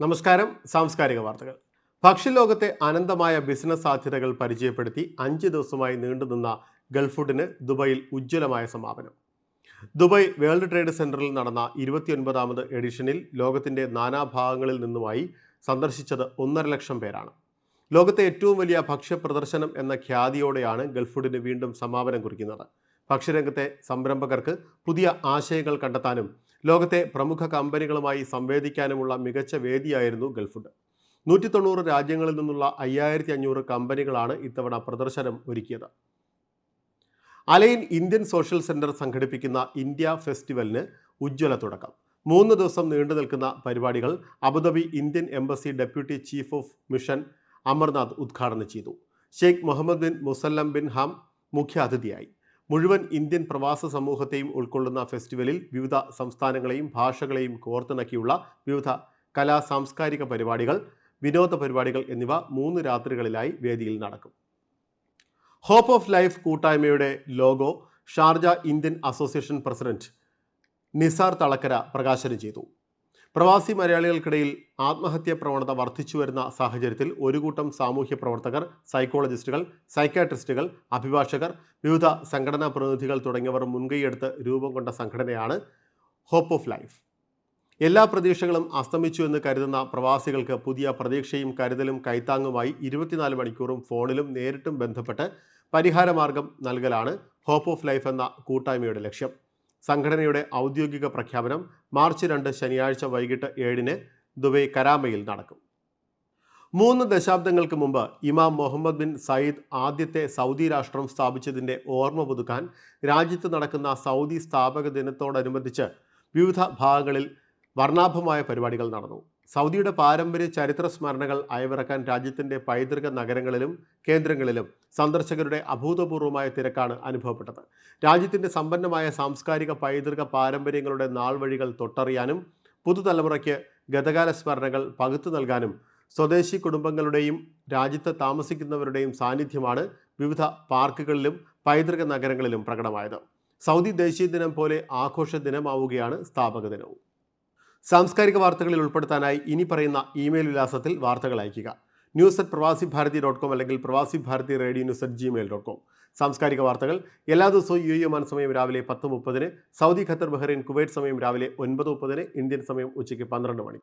നമസ്കാരം സാംസ്കാരിക വാർത്തകൾ. ഭക്ഷ്യലോകത്തെ അനന്തമായ ബിസിനസ് സാധ്യതകൾ പരിചയപ്പെടുത്തി അഞ്ച് ദിവസമായി നീണ്ടുനിന്ന ഗൾഫ് ഫുഡിന് ദുബായിൽ ഉജ്ജ്വലമായ സമാപനം. ദുബായ് വേൾഡ് ട്രേഡ് സെന്ററിൽ നടന്ന ഇരുപത്തിയൊൻപതാമത് എഡിഷനിൽ ലോകത്തിന്റെ നാനാഭാഗങ്ങളിൽ നിന്നുമായി സന്ദർശിച്ചത് ഒന്നര ലക്ഷം പേരാണ്. ലോകത്തെ ഏറ്റവും വലിയ ഭക്ഷ്യ പ്രദർശനം എന്ന ഖ്യാതിയോടെയാണ് ഗൾഫ് ഫുഡിന് വീണ്ടും സമാപനം കുറിക്കുന്നത്. ഭക്ഷ്യരംഗത്തെ സംരംഭകർക്ക് പുതിയ ആശയങ്ങൾ കണ്ടെത്താനും ലോകത്തെ പ്രമുഖ കമ്പനികളുമായി സംവേദിക്കാനുമുള്ള മികച്ച വേദിയായിരുന്നു ഗൾഫുഡ്. ഫുഡ് നൂറ്റി തൊണ്ണൂറ് രാജ്യങ്ങളിൽ നിന്നുള്ള അയ്യായിരത്തി അഞ്ഞൂറ് കമ്പനികളാണ് ഇത്തവണ പ്രദർശനം ഒരുക്കിയത്. Al Ain Indian social centre സംഘടിപ്പിക്കുന്ന ഇന്ത്യ ഫെസ്റ്റിവലിന് ഉജ്ജ്വല തുടക്കം. മൂന്ന് ദിവസം നീണ്ടു നിൽക്കുന്ന പരിപാടികൾ Abu Dhabi Indian embassy deputy chief of mission Amarnath ഉദ്ഘാടനം ചെയ്തു. Sheikh Mohammed bin Musallam bin Ham മുഖ്യാതിഥിയായി. മുഴുവൻ ഇന്ത്യൻ പ്രവാസ സമൂഹത്തെയും ഉൾക്കൊള്ളുന്ന ഫെസ്റ്റിവലിൽ വിവിധ സംസ്ഥാനങ്ങളെയും ഭാഷകളെയും കോർത്തിണക്കിയുള്ള വിവിധ കലാ സാംസ്കാരിക പരിപാടികൾ വിനോദ പരിപാടികൾ എന്നിവ മൂന്ന് രാത്രികളിലായി വേദിയിൽ നടക്കും. ഹോപ്പ് ഓഫ് ലൈഫ് കൂട്ടായ്മയുടെ logo Sharjah Indian association president Nisar Thalakkara പ്രകാശനം ചെയ്തു. പ്രവാസി മലയാളികൾക്കിടയിൽ ആത്മഹത്യാ പ്രവണത വർദ്ധിച്ചു വരുന്ന സാഹചര്യത്തിൽ ഒരു കൂട്ടം സാമൂഹ്യ പ്രവർത്തകർ സൈക്കോളജിസ്റ്റുകൾ സൈക്കാട്രിസ്റ്റുകൾ അഭിഭാഷകർ വിവിധ സംഘടനാ പ്രതിനിധികൾ തുടങ്ങിയവർ മുൻകൈയെടുത്ത് രൂപം കൊണ്ട സംഘടനയാണ് ഹോപ്പ് ഓഫ് ലൈഫ് എല്ലാ പ്രതീക്ഷകളും അസ്തമിച്ചു എന്ന് കരുതുന്ന പ്രവാസികൾക്ക് പുതിയ പ്രതീക്ഷയും കരുതലും കൈത്താങ്ങുമായി ഇരുപത്തിനാല് മണിക്കൂറും ഫോണിലും നേരിട്ടും ബന്ധപ്പെട്ട് പരിഹാരമാർഗം നൽകലാണ് ഹോപ്പ് ഓഫ് ലൈഫ് എന്ന കൂട്ടായ്മയുടെ ലക്ഷ്യം. സംഘടനയുടെ ഔദ്യോഗിക പ്രഖ്യാപനം മാർച്ച് രണ്ട് ശനിയാഴ്ച വൈകിട്ട് ഏഴിന് ദുബൈ കരാമയിൽ നടക്കും. മൂന്ന് ദശാബ്ദങ്ങൾക്ക് മുമ്പ് ഇമാം മുഹമ്മദ് ബിൻ സയ്യിദ് ആദ്യത്തെ സൗദി രാഷ്ട്രം സ്ഥാപിച്ചതിന്റെ ഓർമ്മ പുതുക്കാൻ രാജ്യത്ത് നടക്കുന്ന സൗദി സ്ഥാപക ദിനത്തോടനുബന്ധിച്ച് വിവിധ ഭാഗങ്ങളിൽ വർണാഭമായ പരിപാടികൾ നടന്നു. സൗദിയുടെ പാരമ്പര്യ ചരിത്ര സ്മരണകൾ അയവിറക്കാൻ രാജ്യത്തിന്റെ പൈതൃക നഗരങ്ങളിലും കേന്ദ്രങ്ങളിലും സന്ദർശകരുടെ അഭൂതപൂർവമായ തിരക്കാണ് അനുഭവപ്പെട്ടത്. രാജ്യത്തിന്റെ സമ്പന്നമായ സാംസ്കാരിക പൈതൃക പാരമ്പര്യങ്ങളുടെ നാൾവഴികൾ തൊട്ടറിയാനും പുതുതലമുറയ്ക്ക് ഗതകാല സ്മരണകൾ പകുത്തു നൽകാനും സ്വദേശി കുടുംബങ്ങളുടെയും രാജ്യത്ത് താമസിക്കുന്നവരുടെയും സാന്നിധ്യമാണ് വിവിധ പാർക്കുകളിലും പൈതൃക നഗരങ്ങളിലും പ്രകടമായത്. സൗദി ദേശീയ ദിനം പോലെ ആഘോഷ ദിനമാവുകയാണ് സ്ഥാപക ദിനവും. സാംസ്കാരിക വാർത്തകളിൽ ഉൾപ്പെടുത്താനായി ഇനി പറയുന്ന ഇമെയിൽ വിലാസത്തിൽ വാർത്തകൾ അയയ്ക്കുക. ന്യൂസ് അറ്റ് പ്രവാസി ഭാരതി ഡോട്ട് കോം അല്ലെങ്കിൽ Pravasi Bharathi radio news at Gmail dot com സാംസ്കാരിക വാർത്തകൾ. എല്ലാ ദിവസവും യു എ മാൻ സമയം രാവിലെ പത്ത് മുപ്പതിന് സൗദി ഖത്തർ ബഹ്റൈൻ കുവൈറ്റ് സമയം രാവിലെ ഒൻപത് മുപ്പതിന് ഇന്ത്യൻ സമയം ഉച്ചയ്ക്ക് പന്ത്രണ്ട് മണി.